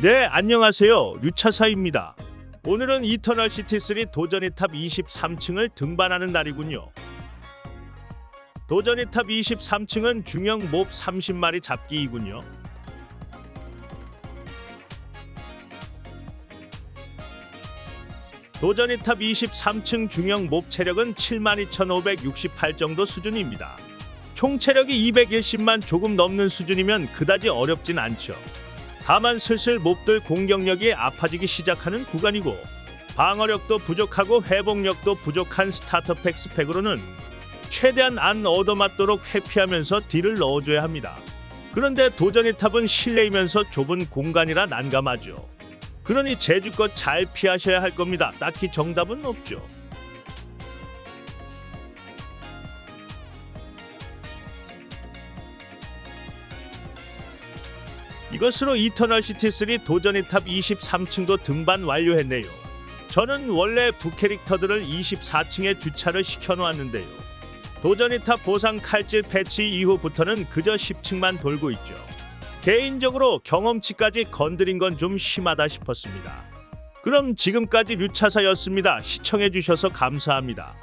네, 안녕하세요. 류차사입니다. 오늘은 이터널 시티3 도전이 탑 23층을 등반하는 날이군요. 도전이 탑 23층은 중형 몹 30마리 잡기이군요. 도전이 탑 23층 중형 몹 체력은 72,568 정도 수준입니다. 총 체력이 210만 조금 넘는 수준이면 그다지 어렵진 않죠. 다만 슬슬 몹들 공격력이 아파지기 시작하는 구간이고 방어력도 부족하고 회복력도 부족한 스타터팩 스펙으로는 최대한 안 얻어맞도록 회피하면서 딜을 넣어줘야 합니다. 그런데 도전의 탑은 실내이면서 좁은 공간이라 난감하죠. 그러니 제주껏 잘 피하셔야 할 겁니다. 딱히 정답은 없죠. 이것으로 이터널 시티 3 도전이 탑 23층도 등반 완료했네요. 저는 원래 부캐릭터들을 24층에 주차를 시켜놓았는데요. 도전이 탑 보상 칼질 패치 이후부터는 그저 10층만 돌고 있죠. 개인적으로 경험치까지 건드린 건 좀 심하다 싶었습니다. 그럼 지금까지 류차사였습니다. 시청해주셔서 감사합니다.